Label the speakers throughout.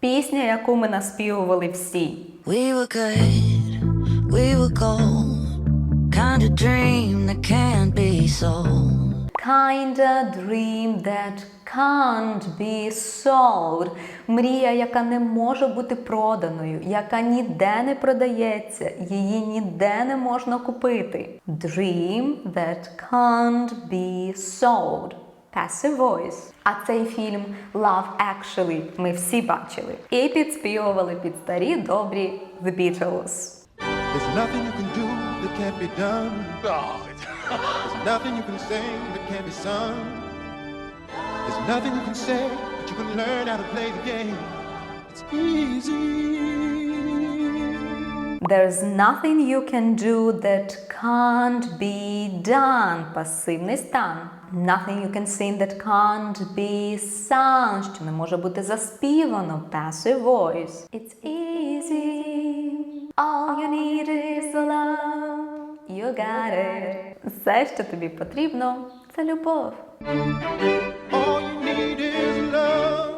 Speaker 1: Пісня, яку ми наспівували всі.
Speaker 2: We were good, we were gold. Kind of dream that can't be sold.
Speaker 1: Kinda dream that can't be sold. Мрія, яка не може бути проданою, яка ніде не продається, її ніде не можна купити. Dream that can't be sold. Passive voice. А цей фільм Love Actually ми всі бачили і підспівували під старі добрі The Beatles.
Speaker 3: There's nothing you can do that can't be done. There's nothing you can say that can't be sung. There's nothing you can say, but you can learn how to play the game. It's easy.
Speaker 1: There's nothing you can do that can't be done. Пасивний стан. Nothing you can sing that can't be sung. Що не може бути заспівано. Passive voice. It's easy. All you need is love. You got it. Все, що тобі потрібно, це любов.
Speaker 3: All you need is love.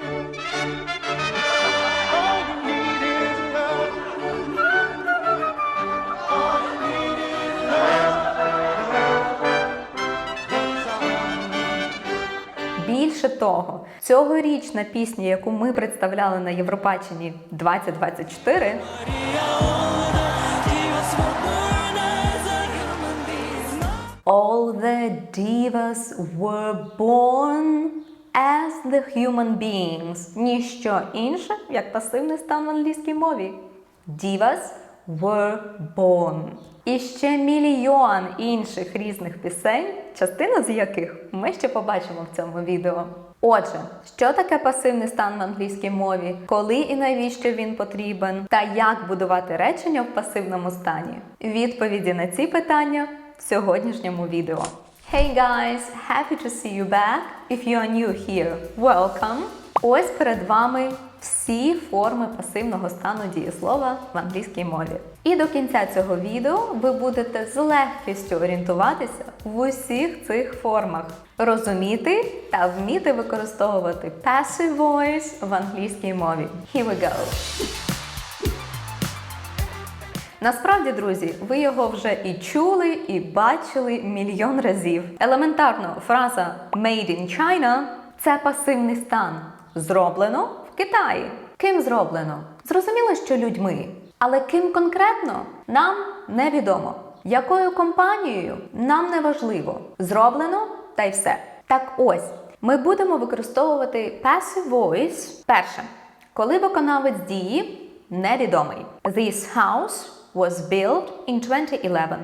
Speaker 1: Більше того, цьогорічна пісня, яку ми представляли на Євробаченні 2024, All the divas were born as the human beings. Ніщо інше, як пасивний стан в англійській мові. Divas were born. І ще мільйон інших різних пісень, частина з яких ми ще побачимо в цьому відео. Отже, що таке пасивний стан в англійській мові, коли і навіщо він потрібен, та як будувати речення в пасивному стані? Відповіді на ці питання в сьогоднішньому відео. Hey guys, happy to see you back. If you are new here, welcome. Ось перед вами всі форми пасивного стану дієслова в англійській мові. І до кінця цього відео ви будете з легкістю орієнтуватися в усіх цих формах, розуміти та вміти використовувати passive voice в англійській мові. Here we go! Насправді, друзі, ви його вже і чули, і бачили мільйон разів. Елементарно, фраза Made in China це пасивний стан. Зроблено в Китаї. Ким зроблено? Зрозуміло, що людьми. Але ким конкретно нам невідомо. Якою компанією нам не важливо. Зроблено та й все. Так ось, ми будемо використовувати passive voice перше, коли виконавець дії невідомий. This house was built in 2011.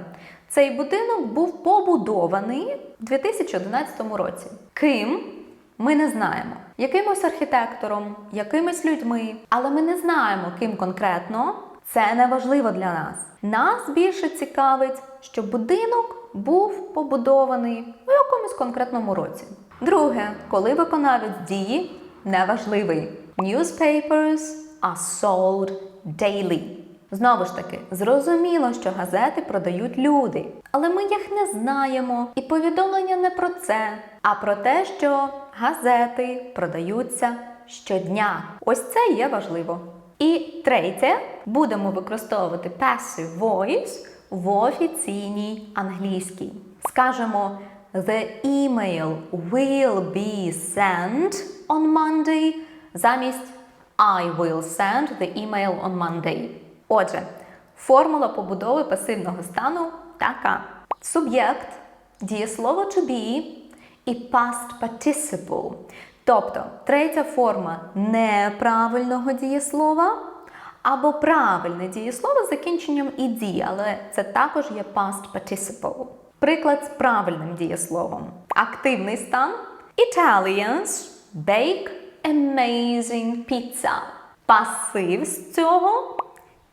Speaker 1: Цей будинок був побудований в 2011 році. Ким? Ми не знаємо. Якимось архітектором, якимись людьми, але ми не знаємо, ким конкретно. Це не важливо для нас. Нас більше цікавить, що будинок був побудований у якомусь конкретному році. Друге, коли виконавець дії неважливий. Newspapers are sold daily. Знову ж таки, зрозуміло, що газети продають люди, але ми їх не знаємо. І повідомлення не про це, а про те, що газети продаються щодня. Ось це є важливо. І третє, будемо використовувати passive voice в офіційній англійській. Скажемо The email will be sent on Monday замість I will send the email on Monday. Отже, формула побудови пасивного стану така: суб'єкт, дієслово to be і past participle. Тобто третя форма неправильного дієслова або правильне дієслово з закінченням «ed», але це також є past participle. Приклад з правильним дієсловом. Активний стан Italians bake amazing pizza. Пасив з цього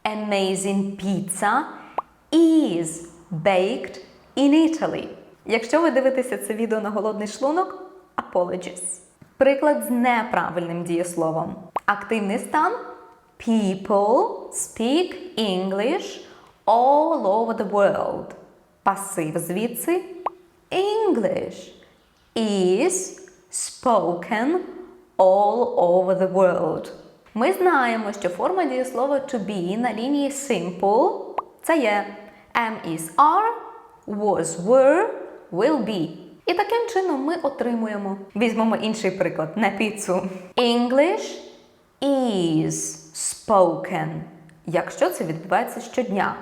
Speaker 1: amazing pizza is baked in Italy. Якщо ви дивитеся це відео на голодний шлунок, apologies. Приклад з неправильним дієсловом. Активний стан People speak English all over the world. Пасив звідси English is spoken all over the world. Ми знаємо, що форма дієслова to be на лінії simple це є am is are, was were, will be. І таким чином ми отримуємо. Візьмемо інший приклад на піцу. English is spoken. Якщо це відбувається щодня.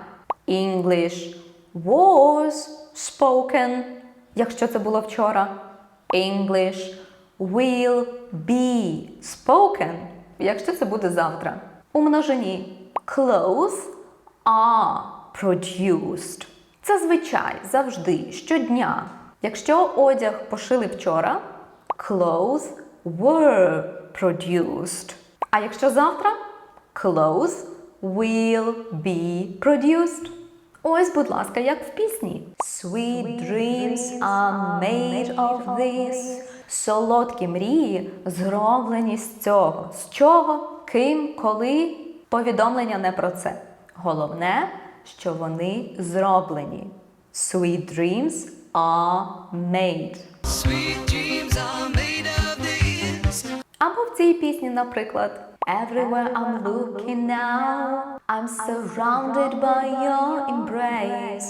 Speaker 1: English was spoken. Якщо це було вчора. English will be spoken. Якщо це буде завтра. У множині clothes are produced. Це звичай завжди, щодня. Якщо одяг пошили вчора, clothes were produced. А якщо завтра, clothes will be produced. Ось, будь ласка, як в пісні. Sweet dreams are made of this. Солодкі мрії зроблені з цього. З чого, ким, коли? Повідомлення не про це. Головне, що вони зроблені. Sweet dreams are made.
Speaker 2: Sweet dreams are made of this.
Speaker 1: Або в цій пісні, наприклад. Everywhere I'm looking now, I'm surrounded by your embrace.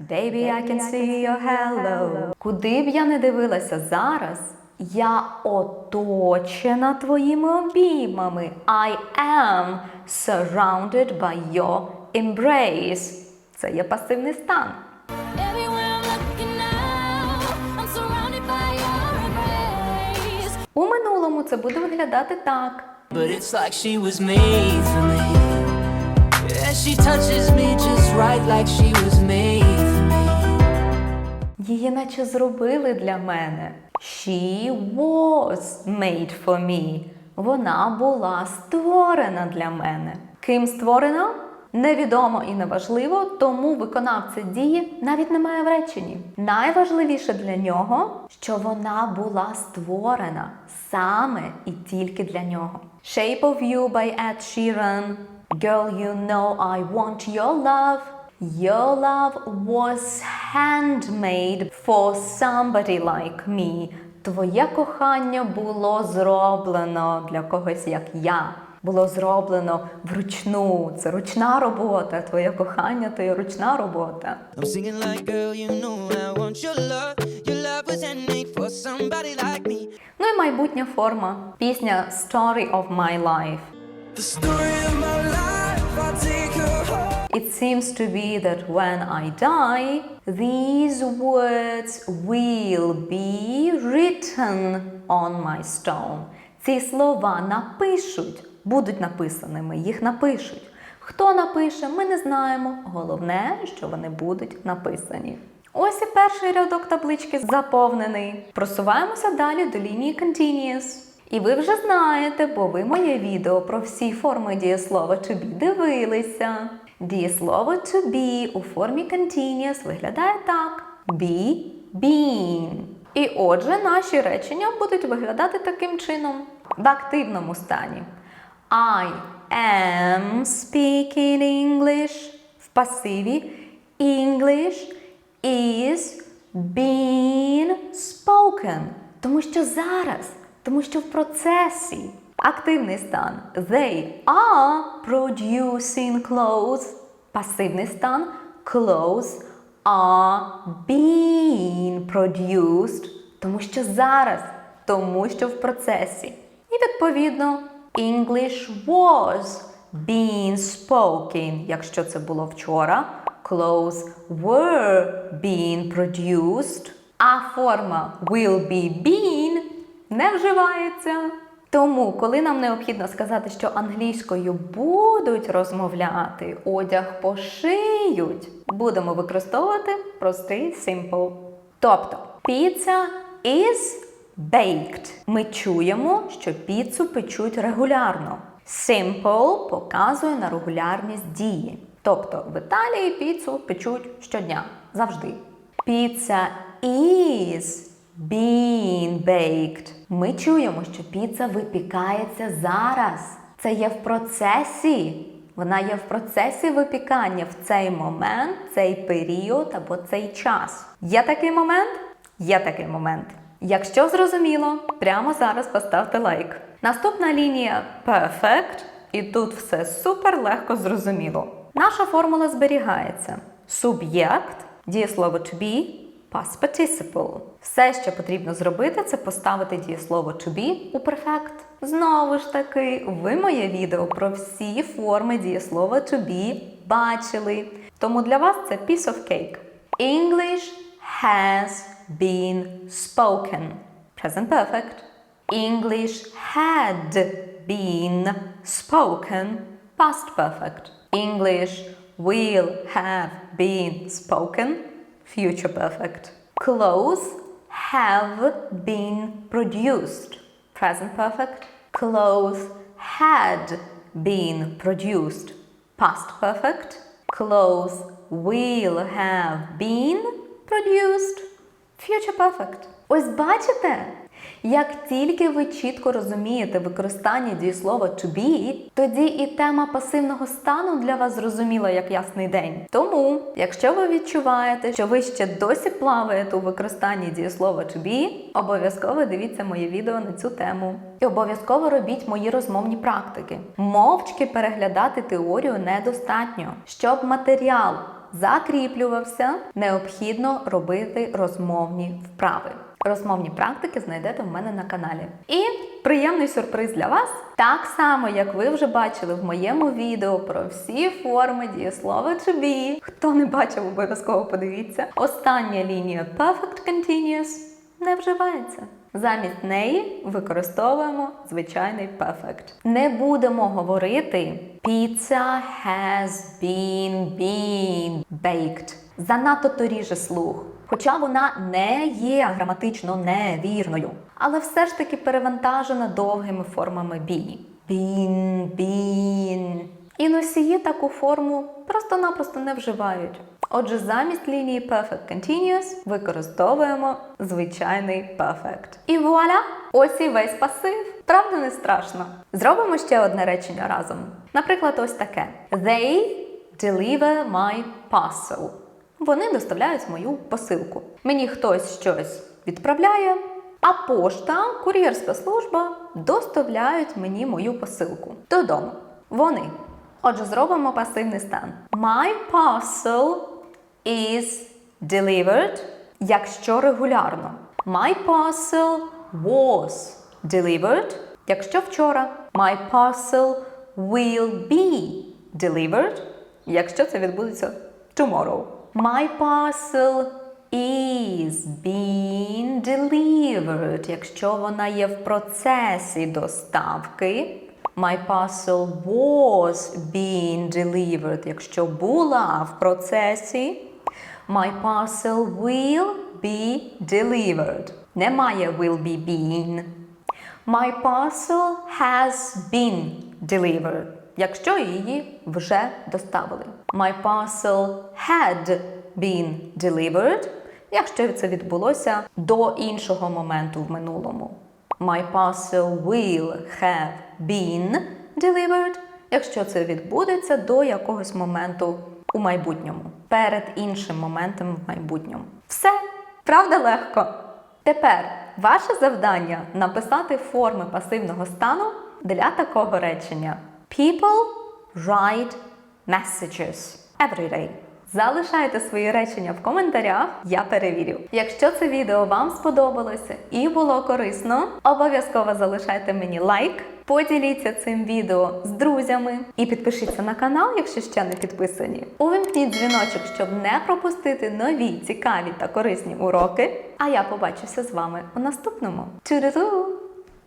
Speaker 1: Baby, I can see your hello. Куди б я не дивилася зараз, я оточена твоїми обіймами. I am surrounded by your embrace. Це є пасивний стан. У минулому це буде виглядати так.
Speaker 4: But it's like she was made for me. Yeah, she touches me just right like she was made for me.
Speaker 1: Її наче зробили для мене. She was made for me. Вона була створена для мене. Ким створена? Невідомо і неважливо, тому виконавця дії навіть немає в реченні. Найважливіше для нього, що вона була створена саме і тільки для нього. Shape of You by Ed Sheeran. Girl, you know I want your love. Your love was handmade for somebody like me. Твоє кохання було зроблено для когось як я. Було зроблено вручну. Це ручна робота. Твоє кохання то є ручна робота. Ну і майбутня форма. Пісня Story of My Life.
Speaker 4: The story of my life,
Speaker 1: It seems to be that when I die, these words will be written on my stone. Ці слова напишуть, будуть написаними, їх напишуть. Хто напише, ми не знаємо. Головне, що вони будуть написані. Ось і перший рядок таблички заповнений. Просуваємося далі до лінії continuous. І ви вже знаєте, бо ви моє відео про всі форми дієслова to дивилися. Дієслово to be у формі continuous виглядає так: be, been. І отже, наші речення будуть виглядати таким чином в активному стані. I am speaking English в пасиві. English is being spoken. Тому що зараз, тому що в процесі. Активний стан. They are producing clothes. Пасивний стан. Clothes are being produced. Тому що зараз, тому що в процесі. І відповідно English was being spoken, якщо це було вчора. Clothes were being produced. А форма will be been не вживається. Тому, коли нам необхідно сказати, що англійською будуть розмовляти, одяг пошиють, будемо використовувати простий simple. Тобто, pizza is baked. Ми чуємо, що піцу печуть регулярно. Simple показує на регулярність дії. Тобто в Італії піцу печуть щодня, завжди. Pizza is being baked. Ми чуємо, що піца випікається зараз. Це є в процесі. Вона є в процесі випікання в цей момент, цей період або цей час. Є такий момент? Є такий момент. Якщо зрозуміло, прямо зараз поставте лайк. Наступна лінія perfect, і тут все супер легко зрозуміло. Наша формула зберігається. Суб'єкт, дієслово to be, past participle. Все, що потрібно зробити, це поставити дієслово to be у perfect. Знову ж таки, ви моє відео про всі форми дієслова to be бачили. Тому для вас це piece of cake. English has been spoken. Present perfect. English had been spoken. Past perfect. English will have been spoken. Future perfect. Clothes have been produced. Present perfect. Clothes had been produced. Past perfect. Clothes will have been produced. Future perfect. Ось бачите? Як тільки ви чітко розумієте використання дієслова to be, тоді і тема пасивного стану для вас зрозуміла як ясний день. Тому, якщо ви відчуваєте, що ви ще досі плаваєте у використанні дієслова to be, обов'язково дивіться моє відео на цю тему. І обов'язково робіть мої розмовні практики. Мовчки переглядати теорію недостатньо. Щоб матеріал закріплювався, необхідно робити розмовні вправи. Розмовні практики знайдете в мене на каналі. І приємний сюрприз для вас. Так само, як ви вже бачили в моєму відео про всі форми дієслова to be. Хто не бачив, обов'язково подивіться. Остання лінія Perfect Continuous не вживається. Замість неї використовуємо звичайний perfect. Не будемо говорити Pizza has been been baked. Занадто то ріже слух. Хоча вона не є граматично невірною, але все ж таки перевантажена довгими формами be. Been, been. І носії таку форму просто-напросто не вживають. Отже, замість лінії Perfect Continuous використовуємо звичайний Perfect. І вуаля! Ось і весь пасив. Правда, не страшно. Зробимо ще одне речення разом. Наприклад, ось таке: They deliver my parcel. Вони доставляють мою посилку. Мені хтось щось відправляє, а пошта, кур'єрська служба доставляють мені мою посилку додому. Вони. Отже, зробимо пасивний стан. My parcel is delivered, якщо регулярно. My parcel was delivered, якщо вчора. My parcel will be delivered, якщо це відбудеться tomorrow. My parcel is being delivered, якщо вона є в процесі доставки. My parcel was being delivered, якщо була в процесі. My parcel will be delivered. Немає will be been. My parcel has been delivered. Якщо її вже доставили. My parcel had been delivered. Якщо це відбулося до іншого моменту в минулому. My parcel will have been delivered. Якщо це відбудеться до якогось моменту у майбутньому, перед іншим моментом в майбутньому. Все, правда, легко. Тепер ваше завдання написати форми пасивного стану для такого речення. People write messages every day. Залишайте свої речення в коментарях, я перевірю. Якщо це відео вам сподобалося і було корисно, обов'язково залишайте мені лайк, поділіться цим відео з друзями і підпишіться на канал, якщо ще не підписані. Увімкніть дзвіночок, щоб не пропустити нові цікаві та корисні уроки. А я побачуся з вами у наступному. Тю-ду-ду!